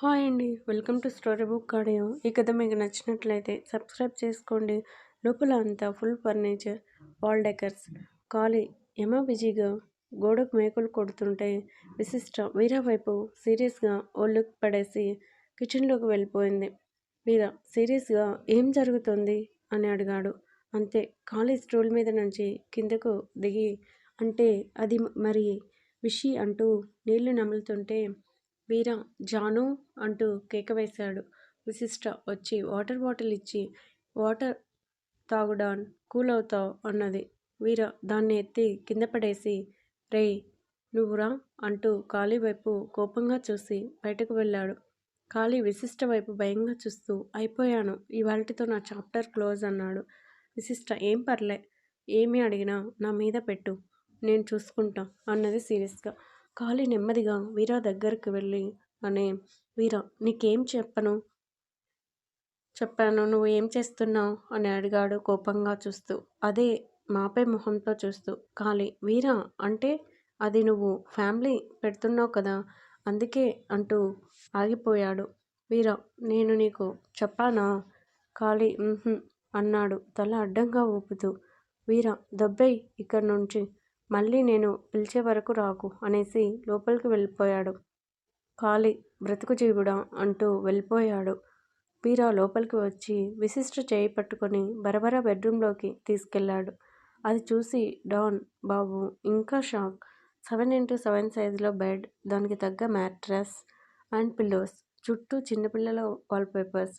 Hi అండి. Welcome to story book audio. ఈ కథ మీకు నచ్చినట్లయితే సబ్స్క్రైబ్ చేసుకోండి. లోపల అంతా ఫుల్ ఫర్నిచర్ వాల్ డెకర్స్ ఖాళీ యమ బిజీగా గోడకు మేకులు కొడుతుంటే విశిష్ట వీరా వైపు సీరియస్గా ఓ లుక్ పడేసి కిచెన్లోకి వెళ్ళిపోయింది. వీరా సీరియస్గా ఏం జరుగుతుంది అని అడిగాడు. అంతే ఖాళీ స్టూల్ మీద నుంచి కిందకు దిగి అంటే అది మరి విషి అంటూ నీళ్ళు నములుతుంటే వీర జాను అంటూ కేక వేశాడు. విశిష్ట వచ్చి వాటర్ బాటిల్ ఇచ్చి వాటర్ తాగుడాన్ కూల్ అవుతావు అన్నది. వీర దాన్ని ఎత్తి కింద పడేసి రే నువ్వురా అంటూ ఖాళీ వైపు కోపంగా చూసి బయటకు వెళ్ళాడు. ఖాళీ విశిష్ట వైపు భయంగా చూస్తూ అయిపోయాను ఇవాళతో నా చాప్టర్ క్లోజ్ అన్నాడు. విశిష్ట ఏం పర్లే ఏమి అడిగినా నా మీద పెట్టు నేను చూసుకుంటా అన్నది సీరియస్గా. కాలి నెమ్మదిగా వీరా దగ్గరికి వెళ్ళి అనే వీరా నీకేం చెప్పను? చెప్పాను నువ్వు ఏం చేస్తున్నావు? అని అడిగాడు కోపంగా చూస్తూ. అదే మాపై మొహంతో చూస్తూ. ఖాళీ వీరా అంటే అది నువ్వు ఫ్యామిలీ పెడుతున్నావు కదా అందుకే అంటూ ఆగిపోయాడు. వీరా నేను నీకు చెప్పానా? ఖాళీ అన్నాడు తల అడ్డంగా ఊపుతూ. వీరా దబ్బై ఇక్కడి నుంచి మళ్ళీ నేను పిలిచే వరకు రాకు అనేసి లోపలికి వెళ్ళిపోయాడు. ఖాళీ బ్రతుకు జీవుడా అంటూ వెళ్ళిపోయాడు. వీరా లోపలికి వచ్చి విశిష్ట చేయి పట్టుకొని బరబరా బెడ్రూమ్లోకి తీసుకెళ్ళాడు అది చూసి డాన్ బాబు ఇంకా షాక్. సెవెన్ ఇంటూ సెవెన్ సైజులో బెడ్ దానికి తగ్గ మ్యాట్రస్ అండ్ పిల్లోస్ చుట్టూ చిన్నపిల్లల వాల్పేపర్స్.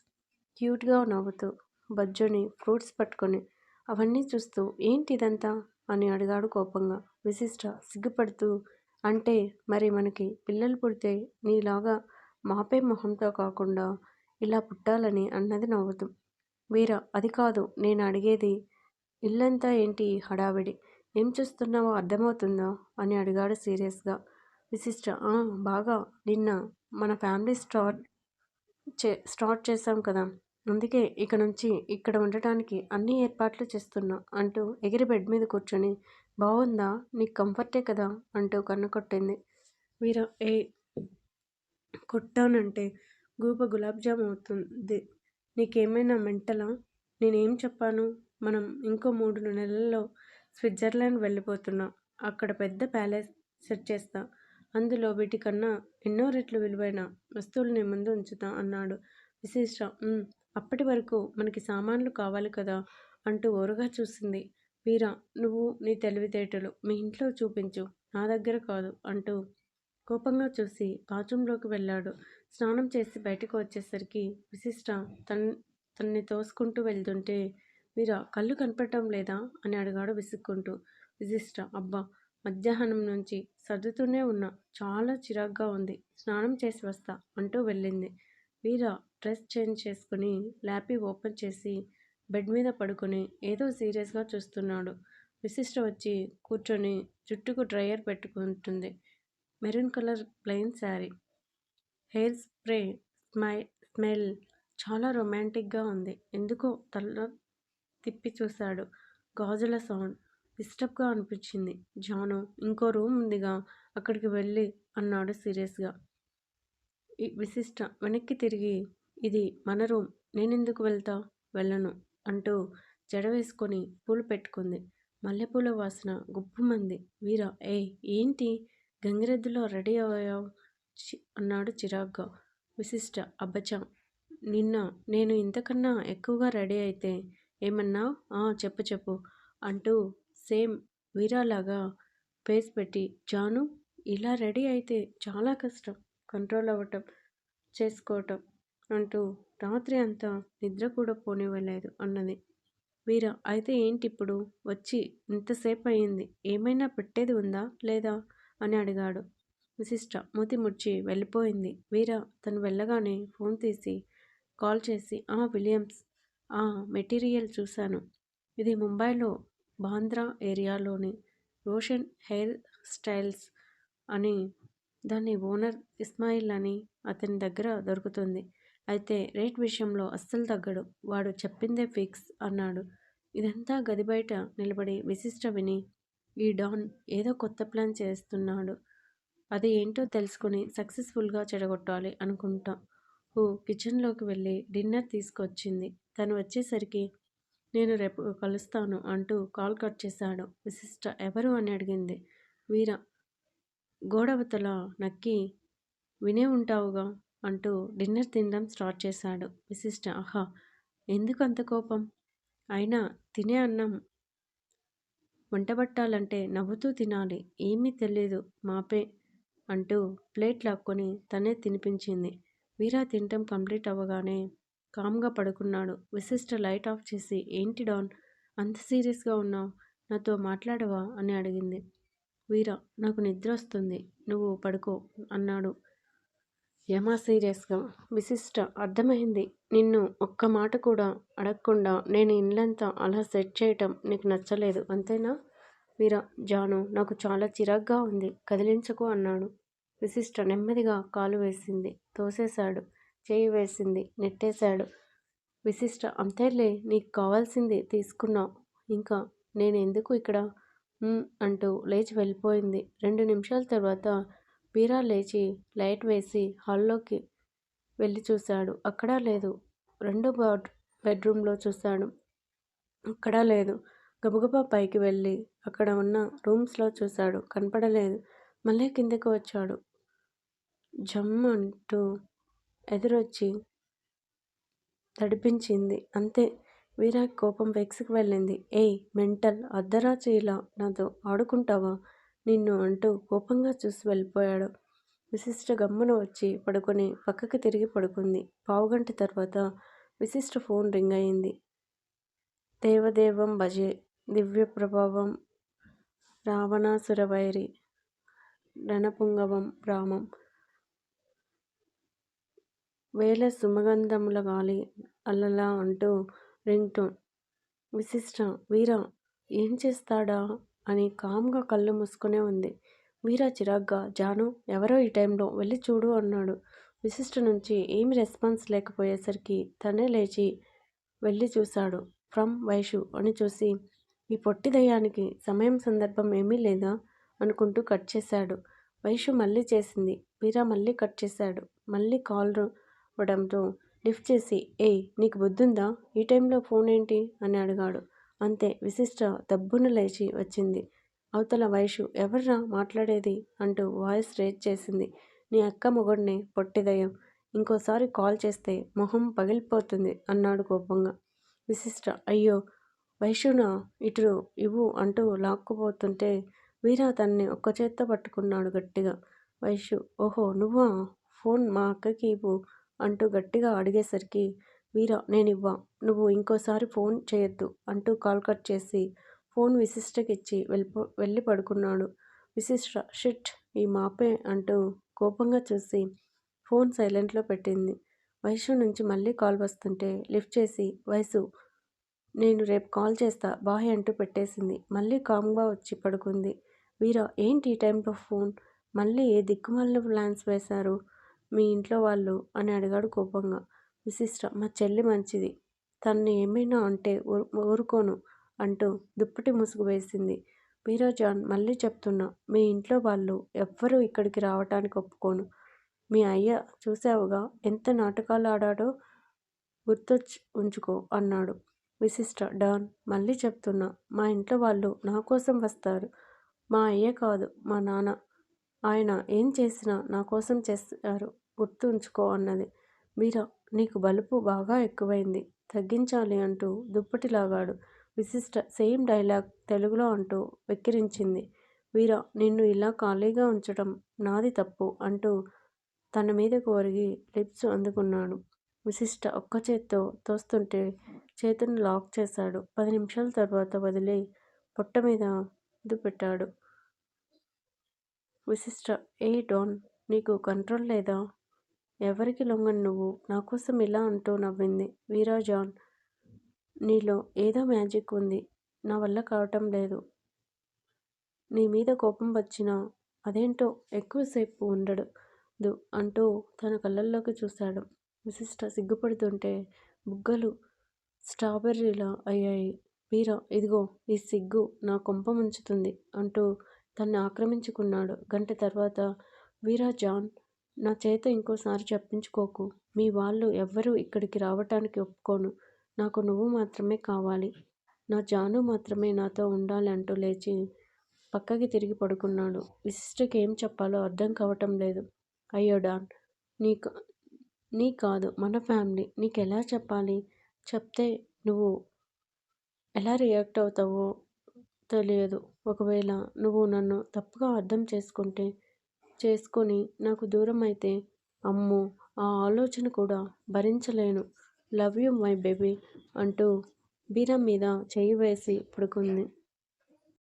క్యూట్గా నవ్వుతూ బజ్జుని ఫ్రూట్స్ పట్టుకొని అవన్నీ చూస్తూ ఏంటి ఇదంతా అని అడిగాడు కోపంగా. విశిష్ట సిగ్గుపడుతూ అంటే మరి మనకి పిల్లలు పుడితే నీలాగా మాపే మొహంతో కాకుండా ఇలా పుట్టాలని అన్నది నవ్వుతూ. వీర అది కాదు నేను అడిగేది ఇల్లంతా ఏంటి హడావిడి? ఏం చూస్తున్నావో అర్థమవుతుందా? అని అడిగాడు సీరియస్గా. విశిష్ట బాగా. నిన్న మన ఫ్యామిలీ స్టార్ట్ చే స్టార్ట్ చేశాం కదా. అందుకే ఇక నుంచి ఇక్కడ ఉండటానికి అన్ని ఏర్పాట్లు చేస్తున్నా అంటూ ఎగిరి బెడ్ మీద కూర్చొని బాగుందా నీకు కంఫర్టే కదా? అంటూ కన్ను కొట్టింది. వీర ఏ కొట్టానంటే గూప గులాబ్ జామ్ అవుతుంది. నీకేమైనా మెంటలా? నేనేం చెప్పాను? మనం ఇంకో మూడు నెలల్లో స్విట్జర్లాండ్ వెళ్ళిపోతున్నాం. అక్కడ పెద్ద ప్యాలెస్ సెట్ చేస్తా. అందులో వీటికన్నా ఎన్నో రెట్లు విలువైన వస్తువుల్ని ముందు ఉంచుతా అన్నాడు విశిష్ట అప్పటి వరకు మనకి సామాన్లు కావాలి కదా అంటూ ఓరుగా చూసింది. వీరా నువ్వు నీ తెలివితేటలు మీ ఇంట్లో చూపించు నా దగ్గర కాదు అంటూ కోపంగా చూసి బాత్రూంలోకి వెళ్ళాడు. స్నానం చేసి బయటకు వచ్చేసరికి విశిష్ట తన్ తన్ని తోసుకుంటూ వెళ్తుంటే వీరా కళ్ళు కనపడటం లేదా? అని అడిగాడు విసుక్కుంటూ. విశిష్ట అబ్బా మధ్యాహ్నం నుంచి సర్దుతూనే ఉన్నా చాలా చిరాగ్గా ఉంది. స్నానం చేసి వస్తా అంటూ వెళ్ళింది. వీరా డ్రెస్ చేంజ్ చేసుకుని ల్యాపీ ఓపెన్ చేసి బెడ్ మీద పడుకొని ఏదో సీరియస్గా చూస్తున్నాడు. విశిష్ట వచ్చి కూర్చొని జుట్టుకు డ్రయర్ పెట్టుకుంటుంది. Maroon colour plain sari. Hair spray స్మై smell చాలా రొమాంటిక్గా ఉంది. ఎందుకో తల తిప్పి చూశాడు. గాజుల సౌండ్ డిస్టర్బ్గా అనిపించింది. జాను ఇంకో రూమ్ ఉందిగా అక్కడికి వెళ్ళి అన్నాడు సీరియస్గా. విశిష్ట వెనక్కి తిరిగి ఇది మన రూమ్. నేనెందుకు వెళ్తా? వెళ్ళను అంటూ జడ వేసుకొని పూలు పెట్టుకుంది. మల్లెపూల వాసన గుప్పుమంది వీర ఏ ఏంటి? గంగిరెద్దులో రెడీ అయ్యావు? అన్నాడు చిరాగ్గా. విశిష్ట అబ్బచా నిన్న నేను ఇంతకన్నా ఎక్కువగా రెడీ అయితే ఏమన్నావు చెప్పు చెప్పు అంటూ సేమ్ వీరాలాగా ఫేస్ పెట్టి జాను ఇలా రెడీ అయితే చాలా కష్టం. కంట్రోల్ అవ్వటం చేసుకోవటం. అంటూ రాత్రి అంతా నిద్ర కూడా పోనివ్వలేదు అన్నది. వీర అయితే ఏంటి ఇప్పుడు వచ్చి ఇంతసేపు అయింది ఏమైనా పెట్టేది ఉందా? లేదా అని అడిగాడు. విశిష్ట మూతి ముడిచి వెళ్ళిపోయింది. వీర తను వెళ్ళగానే ఫోన్ తీసి కాల్ చేసి ఆ విలియమ్స్ ఆ మెటీరియల్ చూశాను. ఇది ముంబైలో బాంద్రా ఏరియాలోని రోషన్ హెయిర్ స్టైల్స్ అని దాని ఓనర్ ఇస్మాయిల్ అని అతని దగ్గర దొరుకుతుంది. అయితే రేట్ విషయంలో అస్సలు తగ్గడు. వాడు చెప్పిందే ఫిక్స్ అన్నాడు. ఇదంతా గది బయట నిలబడి విశిష్ట విని ఈ డాన్ ఏదో కొత్త ప్లాన్ చేస్తున్నాడు. అది ఏంటో తెలుసుకుని సక్సెస్ఫుల్గా చెడగొట్టాలి అనుకుంటా. హూ కిచెన్లోకి వెళ్ళి డిన్నర్ తీసుకొచ్చింది. తను వచ్చేసరికి నేను రేపు కలుస్తాను అంటూ కాల్ కట్ చేశాడు విశిష్ట. ఎవరు అని అడిగింది. వీర గోడవతల నక్కి వినే ఉంటావుగా? అంటూ డిన్నర్ తినడం స్టార్ట్ చేశాడు విశిష్ట. ఆహా ఎందుకు అంత కోపం? అయినా తినే అన్నం వంటబట్టాలంటే నవ్వుతూ తినాలి. ఏమీ తెలియదు మాపే అంటూ ప్లేట్ లాక్కొని తనే తినిపించింది. వీరా తినటం కంప్లీట్ అవ్వగానే కామ్గా పడుకున్నాడు. విశిష్ట లైట్ ఆఫ్ చేసి ఏంటి డాన్? అంత సీరియస్గా ఉన్నావు? నాతో మాట్లాడవా? అని అడిగింది. వీరా నాకు నిద్ర వస్తుంది. నువ్వు పడుకో అన్నాడు. యమా సీరియస్గా. విశిష్ట. అర్థమైంది. నిన్ను ఒక్క మాట కూడా అడగకుండా నేను ఇల్లంతా అలా సెట్ చేయటం నీకు నచ్చలేదు అంతేనా? వీరా జాను నాకు చాలా చిరాగ్గా ఉంది. కదిలించకు అన్నాడు. విశిష్ట నెమ్మదిగా కాలు వేసింది. తోసేశాడు. చేయి వేసింది. నెట్టేశాడు. విశిష్ట అంతేలే నీకు కావాల్సింది తీసుకున్నావు ఇంకా నేను ఎందుకు ఇక్కడ? అంటూ లేచి వెళ్ళిపోయింది. రెండు నిమిషాల తర్వాత బీరా లేచి లైట్ వేసి హాల్లోకి వెళ్ళి చూశాడు. అక్కడా లేదు. రెండో బెడ్ బెడ్రూమ్లో చూశాడు. అక్కడా లేదు. గబగబా పైకి వెళ్ళి అక్కడ ఉన్న రూమ్స్లో చూశాడు. కనపడలేదు. మళ్ళీ కిందకి వచ్చాడు. జమ్ అంటూ ఎదురొచ్చి తడిపించింది. అంతే. వీరా కోపం వెక్స్కి వెళ్ళింది. ఏయ్ మెంటల్ అర్ధరాత్రి ఇలా నాతో ఆడుకుంటావా? నిన్ను అంటూ కోపంగా చూసి వెళ్ళిపోయాడు. విశిష్ట గమ్మున వచ్చి పడుకొని పక్కకి తిరిగి పడుకుంది. పావుగంట తర్వాత విశిష్ట ఫోన్ రింగ్ అయింది. దేవదేవం భజే దివ్య ప్రభావం రావణాసురవైరి రణపుంగవం రామం. వేల సుమగంధముల గాలి అల్లలా అంటూ రింగ్ టోన్. విశిష్ట వీర ఏం చేస్తాడా? అని కామ్గా కళ్ళు మూసుకునే ఉంది. వీరా చిరాగ్గా జాను ఎవరో ఈ టైంలో వెళ్ళి చూడు అన్నాడు. విశిష్ట నుంచి ఏమి రెస్పాన్స్ లేకపోయేసరికి తనే లేచి వెళ్ళి చూశాడు. ఫ్రమ్ వైషు అని చూసి ఈ పొట్టి దయ్యానికి సమయం సందర్భం ఏమీ లేదా? అనుకుంటూ కట్ చేశాడు. వైషు మళ్ళీ చేసింది. వీరా మళ్ళీ కట్ చేశాడు. మళ్ళీ కాల్ ఇవ్వడంతో లిఫ్ట్ చేసి ఏయ్ నీకు బుద్ధుందా? ఈ టైంలో ఫోన్ ఏంటి? అని అడిగాడు. అంతే విశిష్ట దబ్బున లేచి వచ్చింది. అవతల వైషు ఎవర్రా మాట్లాడేది అంటూ వాయిస్ రేజ్ చేసింది. నీ అక్క మొగుడిని పొట్టిదయం ఇంకోసారి కాల్ చేస్తే మొహం పగిలిపోతుంది అన్నాడు కోపంగా. విశిష్ట అయ్యో వైషున ఇటు ఇవ్వు అంటూ లాక్కుపోతుంటే వీరా తన్ని ఒక్క చేత్తో పట్టుకున్నాడు గట్టిగా. వైషు ఓహో నువ్వా? ఫోన్ మా అక్కకి ఇవ్వు అంటూ గట్టిగా అడిగేసరికి వీరా నేనివ్వా నువ్వు ఇంకోసారి ఫోన్ చేయొద్దు అంటూ కాల్ కట్ చేసి ఫోన్ విశిష్టకిచ్చి వెళ్ళిపో వెళ్ళి పడుకున్నాడు. విశిష్ట షిట్ ఈ మాపే అంటూ కోపంగా చూసి ఫోన్ సైలెంట్లో పెట్టింది. వయసు నుంచి మళ్ళీ కాల్ వస్తుంటే లిఫ్ట్ చేసి వయసు నేను రేపు కాల్ చేస్తా బాయ్ అంటూ పెట్టేసింది. మళ్ళీ కామ్గా వచ్చి పడుకుంది. వీరా ఏంటి ఈ టైంలో ఫోన్? మళ్ళీ ఏ దిక్కుమాలిన ప్లాన్స్ వేశారు మీ ఇంట్లో వాళ్ళు? అని అడిగాడు కోపంగా. విశిష్ట. మా చెల్లి మంచిది. తన్ని ఏమైనా అంటే ఊరుకోను అంటూ దుప్పటి ముసుగు వేసింది. మీరాజాన్ మళ్ళీ చెప్తున్నా. మీ ఇంట్లో వాళ్ళు ఎవ్వరూ ఇక్కడికి రావటానికి ఒప్పుకోను. మీ అయ్య చూసావుగా ఎంత నాటకాలు ఆడాడో గుర్తొచ్చి ఉంచుకో అన్నాడు. విశిష్ట డాన్ మళ్ళీ చెప్తున్నా. మా ఇంట్లో వాళ్ళు నా కోసం వస్తారు. మా అయ్యే కాదు మా నాన్న. ఆయన ఏం చేసినా నా కోసం చేస్తారు. గుర్తు ఉంచుకో అన్నది. మీరా నీకు బలుపు బాగా ఎక్కువైంది. తగ్గించాలి అంటూ దుప్పటి లాగాడు. విశిష్ట సేమ్ డైలాగ్ తెలుగులో అంటూ వెక్కిరించింది. వీరా నిన్ను ఇలా ఖాళీగా ఉంచడం నాది తప్పు అంటూ తన మీదకు ఒరిగి లిప్స్ అందుకున్నాడు. విశిష్ట ఒక్క చేత్తో తోస్తుంటే చేతును లాక్ చేశాడు. పది నిమిషాల తర్వాత వదిలి పొట్ట మీద పెట్టాడు విశిష్ట ఏ డోన్ నీకు కంట్రోల్ లేదా? ఎవరికి లొంగను నువ్వు? నా కోసం ఇలా అంటూ నవ్వింది. వీరా జాన్ నీలో ఏదో మ్యాజిక్ ఉంది. నా వల్ల కావటం లేదు. నీ మీద కోపం వచ్చినా అదేంటో ఎక్కువసేపు ఉండడు అంటూ తన కళ్ళల్లోకి చూశాడు. విశిష్ట సిగ్గుపడుతుంటే బుగ్గలు స్ట్రాబెర్రీలా అయ్యాయి. వీరా ఇదిగో ఈ సిగ్గు నా కొంప ముంచుతుంది అంటూ తన్ని ఆక్రమించుకున్నాడు. గంట తర్వాత వీరా జాన్ నా చేత ఇంకోసారి చెప్పించుకోకు. మీ వాళ్ళు ఎవ్వరూ ఇక్కడికి రావటానికి ఒప్పుకోను. నాకు నువ్వు మాత్రమే కావాలి. నా జాను మాత్రమే నాతో ఉండాలి అంటూ లేచి పక్కకి తిరిగి పడుకున్నాడు. విశిష్టకి ఏం చెప్పాలో అర్థం కావటం లేదు. అయ్యో డాన్! నీకు నీ కాదు మన ఫ్యామిలీ నీకెలా చెప్పాలి? చెప్తే నువ్వు ఎలా రియాక్ట్ అవుతావో తెలియదు. ఒకవేళ నువ్వు నన్ను తప్పుగా అర్థం చేసుకుంటే చేసుకొని నాకు దూరం అయితే అమ్మో ఆ ఆలోచన కూడా భరించలేను. లవ్ యూ మై బేబీ అంటూ బీరా మీద చెయ్యి వేసి పడుకుంది.